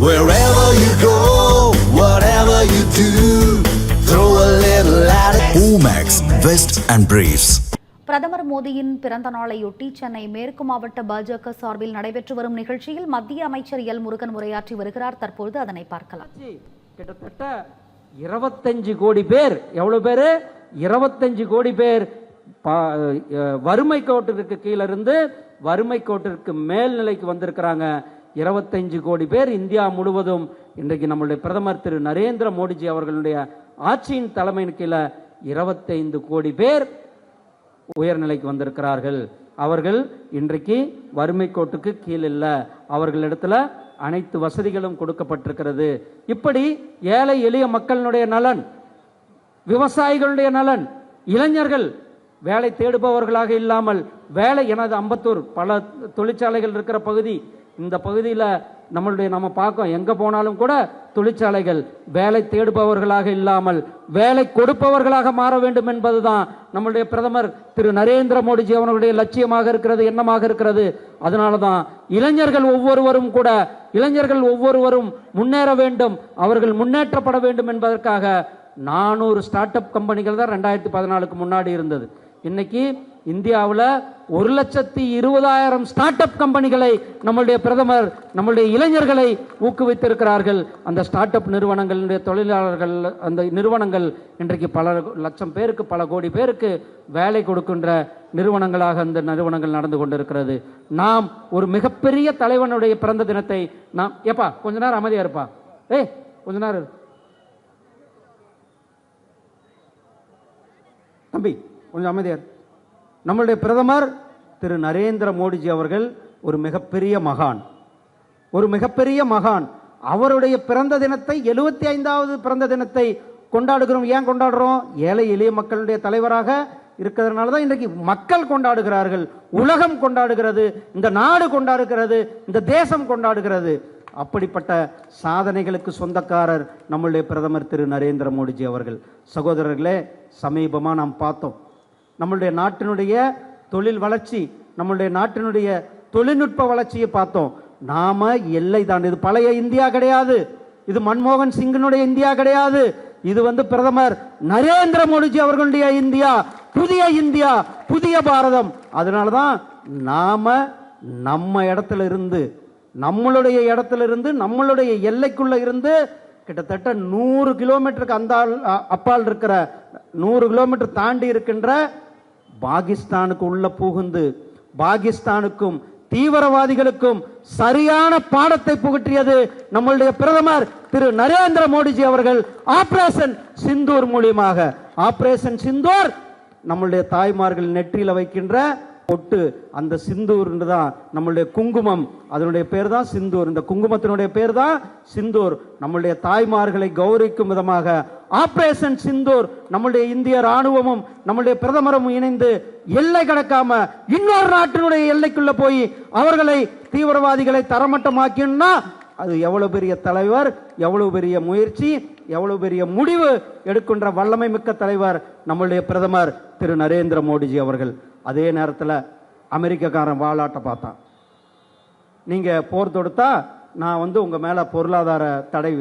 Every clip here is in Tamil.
Wherever you go, whatever you do, throw a little at it. Omax, Vest and Briefs. பிரதமர் மோடியின் பிறந்த நாளையொட்டி சென்னை மேற்கு மாவட்ட பாஜக சார்பில் நடைபெற்று வரும் நிகழ்ச்சியில் மத்திய அமைச்சர் எல் முருகன் உரையாற்றி வருகிறார் தற்பொழுது அதனை பார்க்கலாம் கிட்டத்தட்ட இருபத்தஞ்சு கோடி பேர் எவ்வளவு பேர் இருபத்தஞ்சு கோடி பேர் வறுமை கோட்டிற்கு கீழ இருந்து வறுமை கோட்டிற்கு மேல்நிலைக்கு வந்திருக்கிறாங்க இருபத்தஞ்சு கோடி பேர் இந்தியா முழுவதும் இன்றைக்கு நம்மளுடைய பிரதமர் திரு நரேந்திர மோடிஜி அவர்களுடைய ஆட்சியின் தலைமையின் கீழே இருபத்தைந்து கோடி பேர் உயர்நிலைக்கு வந்திருக்கிறார்கள். அவர்கள் இன்றைக்கு வறுமை கோட்டுக்கு கீழ் இல்லை. அவர்களிடத்துல அனைத்து வசதிகளும் கொடுக்கப்பட்டிருக்கிறது. இப்படி ஏழை எளிய மக்களினுடைய நலன் விவசாயிகளுடைய நலன் இளைஞர்கள் வேலை தேடுபவர்களாக இல்லாமல் வேலை எனது அம்பத்தூர் பல தொழிற்சாலைகள் இருக்கிற பகுதி இந்த பகுதியில் நம்மளுடைய நம்ம பார்க்கோம் எங்கே போனாலும் கூட தொழிற்சாலைகள் வேலை தேடுபவர்களாக இல்லாமல் வேலை கொடுப்பவர்களாக மாற வேண்டும் என்பதுதான் நம்மளுடைய பிரதமர் திரு நரேந்திர மோடிஜி அவர்களுடைய லட்சியமாக இருக்கிறது எண்ணமாக இருக்கிறது. அதனால தான் இளைஞர்கள் ஒவ்வொருவரும் கூட இளைஞர்கள் ஒவ்வொருவரும் முன்னேற வேண்டும் அவர்கள் முன்னேற்றப்பட வேண்டும் என்பதற்காக நானூறு ஸ்டார்ட் அப் கம்பெனிகள் தான் ரெண்டாயிரத்தி பதினாலுக்கு முன்னாடி இருந்தது. இன்னைக்கு இந்தியாவில் ஒரு லட்சத்தி இருபதாயிரம் ஸ்டார்ட் அப் கம்பெனிகளை நம்மளுடைய பிரதமர் நம்மளுடைய இளைஞர்களை ஊக்குவித்திருக்கிறார்கள். அந்த ஸ்டார்ட் அப் நிறுவனங்களுடைய தொழிலாளர்கள் அந்த நிறுவனங்கள் இன்றைக்கு பல லட்சம் பேருக்கு பல கோடி பேருக்கு வேலை கொடுக்கின்ற நிறுவனங்களாக அந்த நிறுவனங்கள் நடந்து கொண்டிருக்கிறது. நாம் ஒரு மிகப்பெரிய தலைவனுடைய பிறந்த தினத்தை நாம் ஏப்பா கொஞ்ச நேரம் அமைதியா இருப்பா. ஏய் கொஞ்ச நேரம் தம்பி கொஞ்சம் அமைதியார் நம்மளுடைய பிரதமர் திரு நரேந்திர மோடிஜி அவர்கள் ஒரு மிகப்பெரிய மகான். ஒரு மிகப்பெரிய மகான். அவருடைய பிறந்த தினத்தை எழுபத்தி ஐந்தாவது பிறந்த தினத்தை கொண்டாடுகிறோம். ஏன் கொண்டாடுறோம்? ஏழை எளிய மக்களுடைய தலைவராக இருக்கிறதுனால தான் இன்றைக்கு மக்கள் கொண்டாடுகிறார்கள். உலகம் கொண்டாடுகிறது. இந்த நாடு கொண்டாடுகிறது. இந்த தேசம் கொண்டாடுகிறது. அப்படிப்பட்ட சாதனைகளுக்கு சொந்தக்காரர் நம்மளுடைய பிரதமர் திரு நரேந்திர மோடிஜி அவர்கள். சகோதரர்களே சமீபமாக நாம் பார்த்தோம். நம்மளுடைய நாட்டினுடைய தொழில் வளர்ச்சி நம்மளுடைய நாட்டினுடைய தொழில்நுட்ப வளர்ச்சியை பார்த்தோம். நாம எல்லை தாண்டி இது பழைய இந்தியா கிடையாது. இது மன்மோகன் சிங்கினுடைய இந்தியா கிடையாது. இது வந்து பிரதமர் நரேந்திர மோடிஜி அவர்களுடைய இந்தியா. புதிய இந்தியா புதிய பாரதம். அதனால தான் நாம நம்ம இடத்துல இருந்து நம்மளுடைய இடத்துல இருந்து நம்மளுடைய எல்லைக்குள்ள இருந்து கிட்டத்தட்ட நூறு கிலோமீட்டருக்கு அந்த அப்பால் இருக்கிற நூறு கிலோமீட்டர் தாண்டி இருக்கின்ற பாகிஸ்தானுக்கு உள்ள புகுந்து பாகிஸ்தானுக்கும் தீவிரவாதிகளுக்கும் சரியான பாடத்தை புகற்றியது நம்மளுடைய பிரதமர் திரு நரேந்திர மோடிஜி அவர்கள். ஆபரேஷன் சிந்தூர் மூலியமாக. ஆபரேஷன் சிந்தூர் நம்மளுடைய தாய்மார்கள் நெற்றியில வைக்கின்ற பொட்டு அந்த சிந்தூர் தான் நம்மளுடைய குங்குமம். அதனுடைய பேர் தான் சிந்தூர். இந்த குங்குமத்தினுடைய பேர் தான் சிந்தூர். நம்மளுடைய தாய்மார்களை கௌரவிக்கும் விதமாக ஆபரேஷன் சிந்தூர் நம்மளுடைய இந்திய ராணுவமும் நம்மளுடைய பிரதமரும் இணைந்து எல்லை கடக்காம இன்னொரு நாட்டினுடைய எல்லைக்குள்ள போய் அவர்களை தீவிரவாதிகளை தரமட்டமாக்கினா அது எவ்வளவு பெரிய தலைவர் எவ்வளவு பெரிய முயற்சி எவ்வளவு பெரிய முடிவு எடுக்கின்ற வல்லமை மிக்க தலைவர் நம்மளுடைய பிரதமர் திரு நரேந்திர மோடிஜி அவர்கள். அதே நேரத்தில் அமெரிக்கக்காரன் வாலாட்ட பார்த்தான். நீங்க போர் தொடுத்தா நான் வந்து உங்க மேல பொருளாதார தடை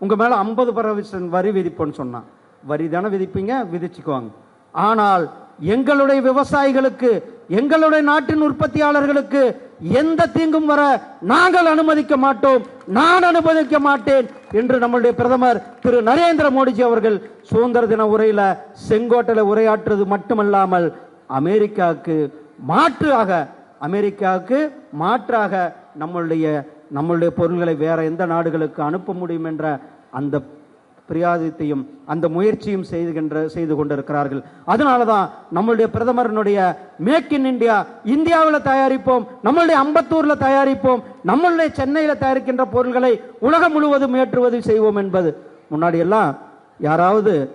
உங்கள் மேலே ஐம்பது பர்சன்ட் வரி விதிப்போன்னு சொன்னான் வரி தானே விதிப்பீங்க? விதிச்சுக்குவாங்க. ஆனால் எங்களுடைய விவசாயிகளுக்கு எங்களுடைய நாட்டின் உற்பத்தியாளர்களுக்கு எந்த தீங்கும் வர நாங்கள் அனுமதிக்க மாட்டோம் நான் அனுமதிக்க மாட்டேன் என்று நம்முடைய பிரதமர் திரு நரேந்திர மோடிஜி அவர்கள் சுதந்திர தின உரையில செங்கோட்டையில் உரையாற்றுவது மட்டுமல்லாமல் அமெரிக்காவுக்கு மாற்றாக அமெரிக்காவுக்கு மாற்றாக நம்மளுடைய நம்மளுடைய பொருள்களை வேற எந்த நாடுகளுக்கு அனுப்ப முடியும் என்ற அந்த பிரியாதத்தையும் அந்த முயற்சியும் செய்துகின்ற செய்து கொண்டிருக்கிறார்கள். அதனால தான் நம்மளுடைய பிரதமரனுடைய மேக் இன் இந்தியா இந்தியாவில் தயாரிப்போம் நம்மளுடைய அம்பத்தூரில் தயாரிப்போம் நம்மளுடைய சென்னையில் தயாரிக்கின்ற பொருள்களை உலகம் முழுவதும் ஏற்றுவது செய்வோம் என்பது. முன்னாடி எல்லாம் யாராவது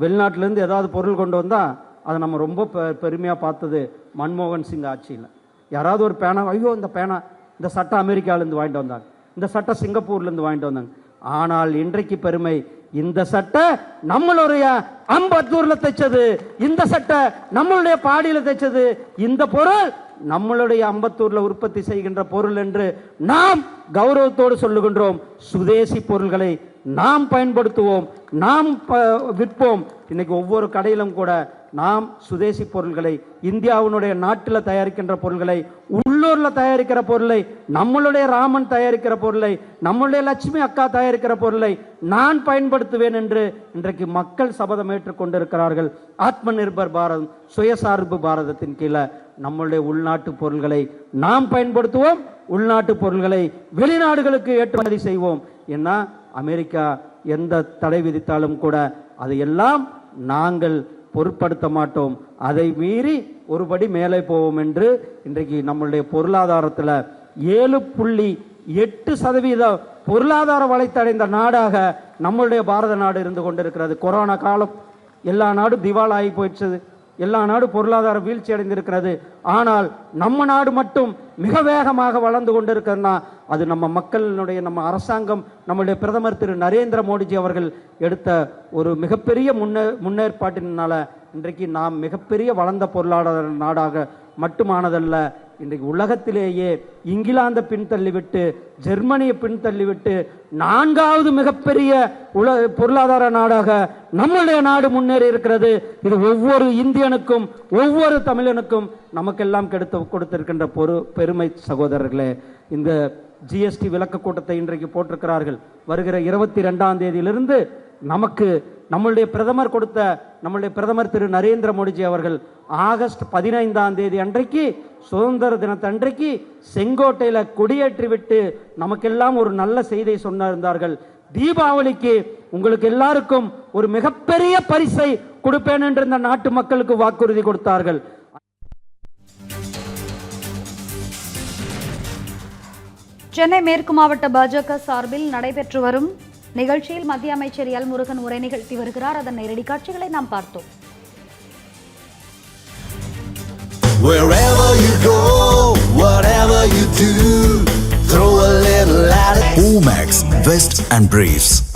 வெளிநாட்டிலேருந்து ஏதாவது பொருள் கொண்டு வந்தால் அதை நம்ம ரொம்ப பெ- பார்த்தது மன்மோகன் சிங் ஆட்சியில். யாராவது ஒரு பேனா ஐயோ இந்த பேனா இந்த சட்டம் அமெரிக்காவிலேருந்து வாங்கிட்டு வந்தாங்க. இந்த சட்டம் சிங்கப்பூர்லேருந்து வாங்கிட்டு வந்தாங்க. ஆனால் இன்றைக்கு பெருமை இந்த சட்டை நம்மளுடைய அம்பத்தூர்ல தைச்சது இந்த சட்டை நம்மளுடைய பாடியில தைச்சது இந்த பொருள் நம்மளுடைய அம்பத்தூர்ல உற்பத்தி செய்கின்ற பொருள் என்று நாம் கௌரவத்தோடு சொல்லுகின்றோம். சுதேசி பொருள்களை நாம் பயன்படுத்துவோம் நாம் ப- விற்போம். இன்னைக்கு ஒவ்வொரு கடையிலும் கூட நாம் சுதேசி பொருள்களை இந்தியாவினுடைய நாட்டில் தயாரிக்கின்ற பொருள்களை உள்ளூர்ல தயாரிக்கிற பொருளை நம்மளுடைய ராமன் தயாரிக்கிற பொருளை நம்மளுடைய லட்சுமி அக்கா தயாரிக்கிற பொருளை நான் பயன்படுத்துவேன் என்று இன்றைக்கு மக்கள் சபதம் ஏற்றுக் கொண்டிருக்கிறார்கள். ஆத்ம நிர்பர் பாரதம் சுயசார்பு பாரதத்தின் கீழே நம்மளுடைய உள்நாட்டு பொருள்களை நாம் பயன்படுத்துவோம் உள்நாட்டு பொருள்களை வெளிநாடுகளுக்கு ஏற்றுமதி செய்வோம். ஏன்னா அமெரிக்கா எந்த தடை விதித்தாலும் கூட அதையெல்லாம் நாங்கள் பொருட்படுத்த மாட்டோம். அதை மீறி ஒருபடி மேலே போவோம் என்று இன்றைக்கு நம்மளுடைய பொருளாதாரத்தில் ஏழு புள்ளி எட்டு சதவீத பொருளாதார வளைத்தடைந்த நாடாக நம்மளுடைய பாரத நாடு இருந்து கொண்டிருக்கிறது. கொரோனா காலம் எல்லா நாடும் திவாலாகி போயிடுச்சது எல்லா நாடும் பொருளாதார வீழ்ச்சி அடைந்திருக்கிறது. ஆனால் நம்ம நாடு மட்டும் மிக வேகமாக வளர்ந்து கொண்டிருக்கிறதுனா அது நம்ம மக்களினுடைய நம்ம அரசாங்கம் நம்முடைய பிரதமர் திரு நரேந்திர மோடிஜி அவர்கள் எடுத்த ஒரு மிகப்பெரிய முன்னே முன்னேற்பாட்டினால இன்றைக்கு நாம் மிகப்பெரிய வளர்ந்த பொருளாதார நாடாக மட்டுமானதல்ல. இன்றைக்கு உலகத்திலேயே இங்கிலாந்தை பின்தள்ளிவிட்டு ஜெர்மனியை பின்தள்ளிவிட்டு நான்காவது மிகப்பெரிய உல பொருளாதார நாடாக நம்முடைய நாடு முன்னேறி இருக்கிறது. இது ஒவ்வொரு இந்தியனுக்கும் ஒவ்வொரு தமிழனுக்கும் நமக்கெல்லாம் கெடுத்து கொடுத்திருக்கின்ற பொறு பெருமை சகோதரர்களே இந்த ஜிஎஸ்டி விளக்க கூட்டத்தை இன்றைக்கு போட்டிருக்கிறார்கள். வருகிற இருபத்தி ரெண்டாம் தேதியிலிருந்து நமக்கு நம்மளுடைய பிரதமர் கொடுத்த நம்மளுடைய பிரதமர் திரு நரேந்திர மோடிஜி அவர்கள் ஆகஸ்ட் பதினைந்தாம் தேதி அன்றைக்கு சுதந்திர தினத்தன்றைக்கு செங்கோட்டையில் கொடியேற்றி விட்டு நமக்கெல்லாம் ஒரு நல்ல செய்தியை சொன்னிருந்தார்கள். தீபாவளிக்கு உங்களுக்கு எல்லாருக்கும் ஒரு மிகப்பெரிய பரிசை கொடுப்பேன் என்று இந்த நாட்டு மக்களுக்கு வாக்குறுதி கொடுத்தார்கள். சென்னை மேற்கு மாவட்ட பாஜக சார்பில் நடைபெற்று வரும் நிகழ்ச்சியில் மத்திய அமைச்சர் எல் முருகன் உரை நிகழ்த்தி வருகிறார் அதன் நேரடி காட்சிகளை நாம் பார்த்தோம் Wherever you go, whatever you do, throw a little at it. Omax, Vest and Briefs.